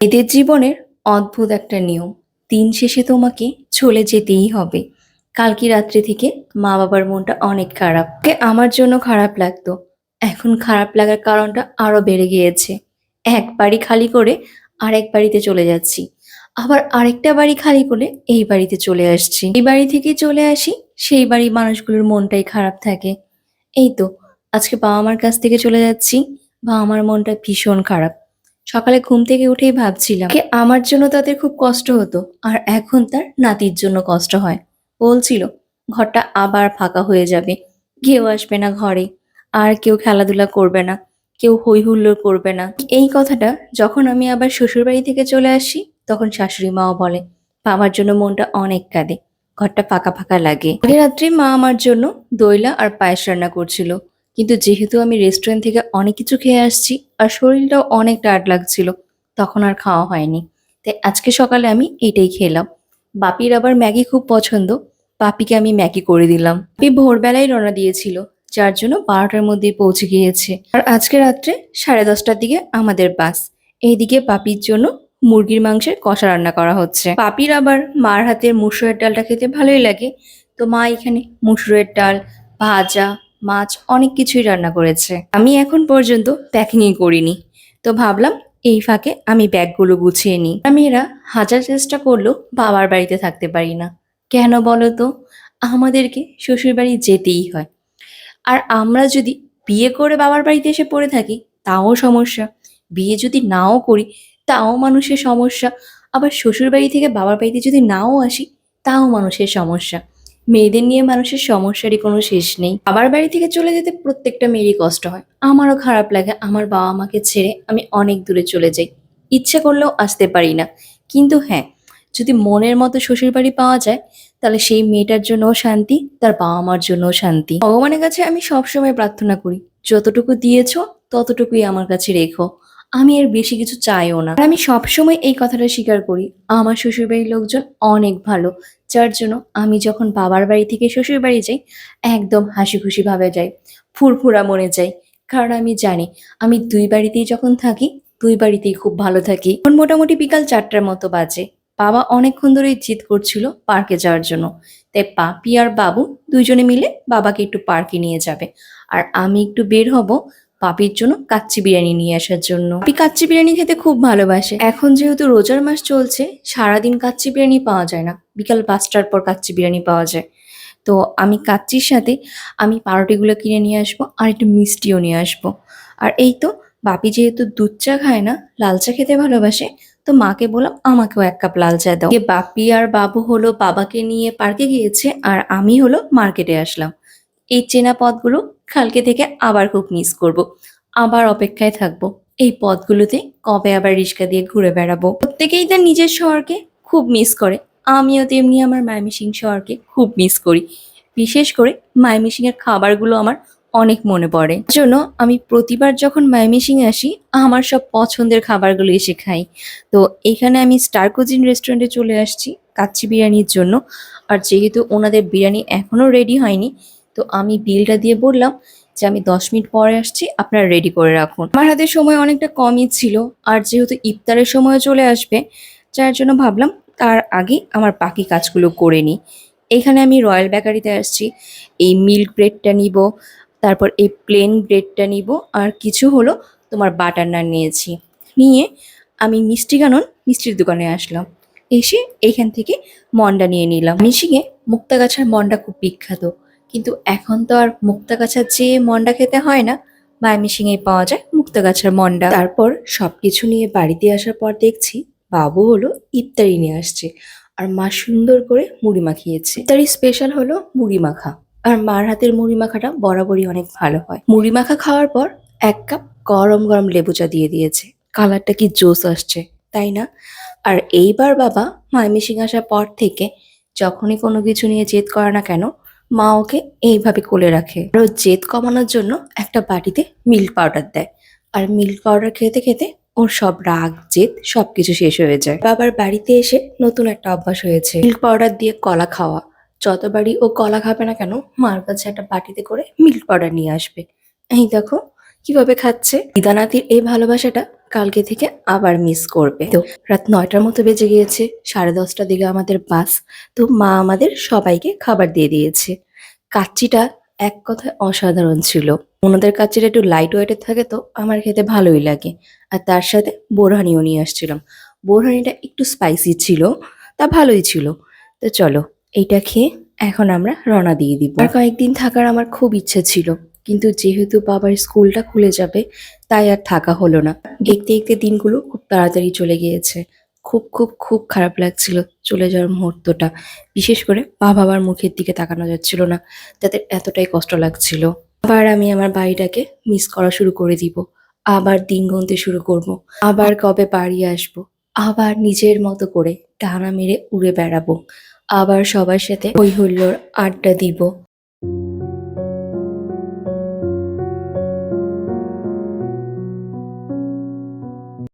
এদের জীবনের অদ্ভুত একটা নিয়ম। দিন শেষে তোমাকে চলে যেতেই হবে। কালকে রাত্রি থেকে মা বাবার মনটা অনেক খারাপ। আমার জন্য খারাপ লাগতো। এখন খারাপ লাগার কারণটা আরও বেড়ে গিয়েছে। এক বাড়ি খালি করে আরেক বাড়িতে চলে যাচ্ছি। আবার আরেকটা বাড়ি খালি করে এই বাড়িতে চলে আসছি। এই বাড়ি থেকে চলে আসি, সেই বাড়ির মানুষগুলোর মনটাই খারাপ থাকে। এই তো, আজকে বাবা মার কাছ থেকে চলে যাচ্ছি। বা আমার মনটা ভীষণ খারাপ। সকালে ঘুম থেকে উঠেই ভাবছিলাম কি আমার জন্য তাদের খুব কষ্ট হতো, আর এখন তার নাতির জন্য কষ্ট হয়। বলছিল, ঘরটা আবার ফাঁকা হয়ে যাবে, কেউ আসবে না ঘরে, আর কেউ খেলাধুলা করবে না, কেউ হই হুল্লোড় করবে না। এই কথাটা যখন আমি আবার শ্বশুরবাড়ি থেকে চলে আসি, তখন শাশুড়ি মাও বলে বাবার জন্য মনটা অনেক কাঁদে, ঘরটা ফাঁকা ফাঁকা লাগে। রাত্রে মা আমার জন্য দইলা আর পায়েস রান্না করছিল। কিন্তু যেহেতু আমি রেস্টুরেন্ট থেকে অনেক কিছু খেয়ে আসছি আর শরীরটাও অনেক টায়ার্ড লাগছিল, তখন আর খাওয়া হয়নি। তাই আজকে সকালে আমি এটাই খেলাম। বাপির আবার ম্যাগি খুব পছন্দ পাপিকে আমি ম্যাগি করে দিলাম। পাপি ভোরবেলায় রওনা দিয়েছিল, যার জন্য বারোটার মধ্যেই পৌঁছে গিয়েছে। আর আজকে রাত্রে সাড়ে দশটার দিকে আমাদের বাস। এইদিকে পাপির জন্য মুরগির মাংসের কষা রান্না করা হচ্ছে। পাপির আবার মার হাতের মুসুরের ডালটা খেতে ভালোই লাগে। তো মা এখানে মুসুরের ডাল, ভাজা মাছ অনেক কিছুই রান্না করেছে। আমি এখন পর্যন্ত প্যাকিংই করিনি। তো ভাবলাম এই ফাঁকে আমি ব্যাগগুলো গুছিয়ে নিই। আমি এরা হাজার চেষ্টা করলেও বাবার বাড়িতে থাকতে পারি না। কেন বলো তো? আমাদেরকে শ্বশুর বাড়ি যেতেই হয়। আর আমরা যদি বিয়ে করে বাবার বাড়িতে এসে পড়ে থাকি, তাও সমস্যা। বিয়ে যদি নাও করি, তাও মানুষের সমস্যা। আবার শ্বশুর বাড়ি থেকে বাবার বাড়িতে যদি নাও আসি, তাও মানুষের সমস্যা। মেয়েদের নিয়ে মানুষের সমস্যারই কোনো শেষ নেই। বাবার বাড়ি থেকে চলে যেতে প্রত্যেকটা মেয়েরই কষ্ট হয়। আমারও খারাপ লাগে, আমার বাবা মাকে ছেড়ে আমি অনেক দূরে চলে যাই। ইচ্ছে করলেও আসতে পারি না। কিন্তু হ্যাঁ যদি মনের মতো শ্বশুর বাড়ি পাওয়া যায়, তাহলে সেই মেয়েটার জন্যও শান্তি, তার বাবা মার জন্যও শান্তি। ভগবানের কাছে আমি সবসময় প্রার্থনা করি, যতটুকু দিয়েছ, ততটুকুই আমার কাছে রেখো। আমি এর বেশি কিছু চাইও না। আমি সবসময় এই কথাটা স্বীকার করি, আমার শ্বশুরবাড়ির লোকজন অনেক ভালো, যার জন্য আমি যখন বাবার বাড়ি থেকে শ্বশুর বাড়ি যাই, একদম হাসি খুশি ভাবে যাই, ফুরফুরা মনে যাই, কারণ আমি জানি, আমি দুই বাড়িতেই যখন থাকি, দুই বাড়িতেই খুব ভালো থাকি। এখন মোটামুটি বিকাল চারটার মতো বাজে, বাবা অনেকক্ষণ ধরেই জিদ করছিল পার্কে যাওয়ার জন্য, তাই পাপি আর বাবু দুইজনে মিলে বাবাকে একটু পার্কে নিয়ে যাবে। আর আমি একটু বের হব পাপির জন্য কাচ্চি বিরিয়ানি নিয়ে আসার জন্য। পাপি কাচ্চি বিরিয়ানি খেতে খুব ভালোবাসে। এখন যেহেতু রোজার মাস চলছে, সারাদিন কাচ্চি বিরিয়ানি পাওয়া যায় না। বিকাল পাঁচটার পর কাচ্চি বিরিয়ানি পাওয়া যায়। তো আমি কাচ্চির সাথে আমি পাউরুটিগুলো কিনে নিয়ে আসব আর একটু মিষ্টিও নিয়ে আসব। আর এই তো বাপি যেহেতু দুধ চা খায় না, লাল চা খেতে ভালোবাসে, তো মাকে বললাম আমাকেও এক কাপ লাল চা দাও। বাপি আর বাবু হলো বাবাকে নিয়ে পার্কে গিয়েছে আর আমি হলো মার্কেটে আসলাম। এই চেনা পথগুলো কালকে থেকে আবার খুব মিস করব। আবার অপেক্ষায় থাকব। এই পথগুলোতে কবে আবার রিক্সা দিয়ে ঘুরে বেড়াবো? প্রত্যেকেই তার নিজের শহরকে খুব মিস করে। আমিও তেমনি আমার মায়মিসিং শহরকে খুব মিস করি। বিশেষ করে মায়মিসিং এর খাবারগুলো আমার অনেক মনে পড়ে। জন্য আমি প্রতিবার যখন মায়মিসিং আসি, আমার সব পছন্দের খাবারগুলো এসে খাই। তো এখানে আমি স্টার কুজিন রেস্টুরেন্টে চলে আসছি কাচ্চি বিরিয়ানির জন্য। আর যেহেতু ওনাদের বিরিয়ানি এখনও রেডি হয়নি তো আমি বিলটা দিয়ে বললাম যে আমি দশ মিনিট পরে আসছি, আপনারা রেডি করে রাখুন। আমার হাতে সময় অনেকটা কমই ছিল, আর যেহেতু ইফতারের সময় চলে আসবে, যার জন্য ভাবলাম তার আগে আমার বাকি কাজগুলো করে নিই। এখানে আমি রয়্যাল বেকারিতে আসছি, এই মিল্ক ব্রেডটা নিব, তারপর এই প্লেন ব্রেডটা নিব, আর কিছু হলো তোমার বাটার নান নিয়েছি। নিয়ে আমি মিষ্টি কানন মিষ্টির দোকানে আসলাম। এসে এখান থেকে মন্ডা নিয়ে নিলাম। মিশিংয়ে মুক্তাগাছার মন্ডা খুব বিখ্যাত। কিন্তু এখন তো আর মুক্তাগাছার যে মন্ডা খেতে হয় না মায়ামিসিংয়ে পাওয়া যায় মুক্তাগাছার মন্ডা। তারপর সব কিছু নিয়ে বাড়িতে আসার পর দেখছি বাবু হলো ইফতারি নিয়ে আসছে, আর মা সুন্দর করে মুড়ি মাখিয়েছে। ইফতারি স্পেশাল হলো মুড়ি মাখা, আর মার হাতের মুড়ি মাখাটা বরাবরই অনেক ভালো হয়। মুড়ি মাখা খাওয়ার পর এক কাপ গরম গরম লেবু চা দিয়ে দিয়েছে। কালারটা কি জোস আসছে, তাই না? আর এইবার বাবা মায়ামিসিং আসার পর থেকে যখনই কোনো কিছু নিয়ে জেদ করে না কেন মা ওকে এইভাবে কোলে রাখে। আর ও জেদ কমানোর জন্য একটা বাটিতে মিল্ক পাউডার দেয়। আর মিল্ক পাউডার খেতে খেতে ওর সব রাগ, জেদ সব কিছু শেষ হয়ে যায়। বাবার বাড়িতে এসে নতুন একটা অভ্যাস হয়েছে। মিল্ক পাউডার দিয়ে কলা খাওয়া। যতবারই ও কলা খাবে না কেন, মার কাছে একটা বাটিতে করে মিল্ক পাউডার নিয়ে আসবে। এই দেখো কীভাবে খাচ্ছে। দিদানাতির এই ভালোবাসাটা কালকে থেকে আবার মিস করবে। তো রাত নয়টার মতো বেজে গিয়েছে, সাড়ে দশটার দিকে আমাদের বাস তো মা আমাদের সবাইকে খাবার দিয়ে দিয়েছে। কাচ্চিটা এক কথায় অসাধারণ ছিল। ওনাদের কাচ্চিটা একটু লাইট ওয়েটের থাকে তো আমার খেতে ভালোই লাগে। আর তার সাথে বোরহানিও নিয়ে আসছিলাম। বোরহানিটা একটু স্পাইসি ছিল, তা ভালোই ছিল। তো চলো, এইটা খেয়ে এখন আমরা রওনা দিয়ে দিব। আর কয়েকদিন থাকার আমার খুব ইচ্ছে ছিল। কিন্তু যেহেতু বাবার স্কুলটা খুলে যাবে, তাই আর থাকা হলো না। দেখতে দেখতে দিনগুলো খুব তাড়াতাড়ি চলে গিয়েছে। খুব খুব খুব খারাপ লাগছিল চলে যাওয়ার মুহূর্তটা। বিশেষ করে মা বাবার মুখের দিকে তাকানো যাচ্ছিল না তাদের এতটাই কষ্ট লাগছিল। আবার আমি আমার বাড়িটাকে মিস করা শুরু করে দিব। আবার দিন গুনতে শুরু করব। আবার কবে বাড়ি আসব? আবার নিজের মতো করে ডানা মেরে উড়ে বেড়াবো। আবার সবার সাথে হই হুল্লোড় আড্ডা দিব।